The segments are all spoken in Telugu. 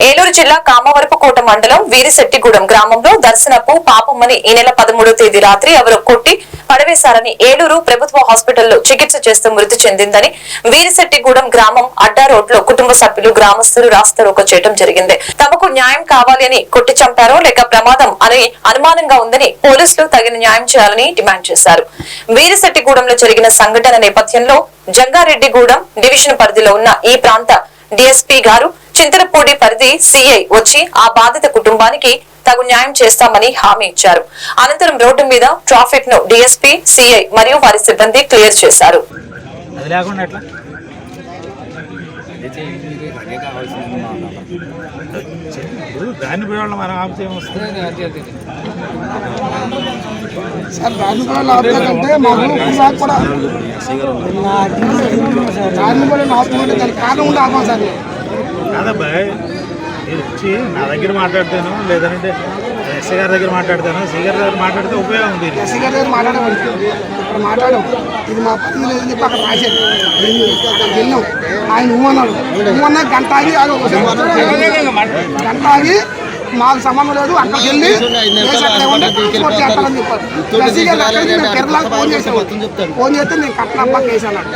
ఏలూరు జిల్లా కామవరపుకోట మండలం వీరిశెట్టిగూడెం గ్రామంలో దర్శనపు పాపమ్మని ఈ నెల పదమూడో తేదీ రాత్రి ఎవరో కొట్టి పడవేశారని ఏలూరు ప్రభుత్వ హాస్పిటల్లో చికిత్స చేస్తూ మృతి చెందిందని వీరిశెట్టిగూడెం గ్రామం అడ్డా రోడ్లో కుటుంబ సభ్యులు గ్రామస్తులు రాస్తారోక చేయడం జరిగింది. తమకు న్యాయం కావాలి అని కొట్టి చంపారో లేక ప్రమాదం అని అనుమానంగా ఉందని పోలీసులు తగిన న్యాయం చేయాలని డిమాండ్ చేశారు. వీరిశెట్టిగూడెంలో జరిగిన సంఘటన నేపథ్యంలో జంగారెడ్డిగూడెం డివిజన్ పరిధిలో ఉన్న ఈ ప్రాంత డిఎస్పీ గారు చింతలపూడి పరిధి సిఐ వచ్చి ఆ బాధిత కుటుంబానికి తగు న్యాయం చేస్తామని హామీ ఇచ్చారు. అనంతరం రోడ్డు మీద ట్రాఫిక్ను డిఎస్పీ సిఐ మరియు వారి సిబ్బంది క్లియర్ చేశారు. కూడా రాజుపాలెం ఆపుతుంటే దానికి కారణం ఉండి ఆపాం సార్. కాదబ్బాయ్ మీరు వచ్చి నా దగ్గర మాట్లాడతాను లేదంటే ఎస్ఐ గారి దగ్గర మాట్లాడతాను సి గారి దగ్గర మాట్లాడితే ఉపయోగం ఉంది. ఎస్సీ గారి దగ్గర మాట్లాడేవాడు ఇక్కడ మాట్లాడాం ఇది మా పని లేదని చెప్పి అక్కడ రాశారు. వెళ్ళాం. ఆయన ఉమ్మన్నాడు ఉమ్మన్నా గంట ఆగి గంట ఆగి మాకు సంబంధం లేదు. అక్కడికి వెళ్ళి ట్రాన్స్పోర్ట్ చేస్తానని చెప్పారు. ఎస్సీ గారు అక్కడికి మేము ఫోన్ చేసాము ఫోన్ చేస్తే నేను కట్టనబ్బా కేసు అన్నాడు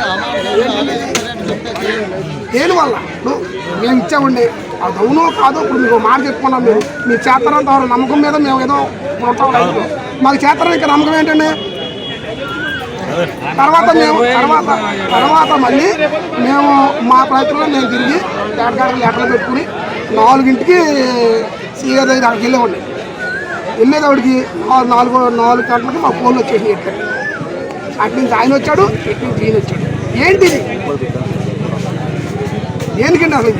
దేనివల్ల ఇప్పుడు మేము ఇచ్చామండి. అది అవునో కాదో ఇప్పుడు మీకు మాట చెప్పుకున్నాం మేము. మీ చేతనంత ఎవరు నమ్మకం మీద మేము ఏదో ఉంటాం మాకు చేతనం ఇక్కడ నమ్మకం ఏంటండి? తర్వాత మేము తర్వాత తర్వాత మళ్ళీ మేము మా ప్రయత్నంలో మేము తిరిగి తేటగాడ లెటర్లు పెట్టుకుని నాలుగింటికి సీఏ దగ్గర అక్కడికి వెళ్ళేవాడిని. వెళ్ళేటప్పటికి నాలుగు నాలుగు నాలుగు గంటలకు మా ఫోన్లు వచ్చేసి ఎట్టాడు అటు నుంచి ఆయన వచ్చాడు ఇటు నుంచి ఈయన వచ్చాడు. ఏంటిది? దేనికండి అసలు?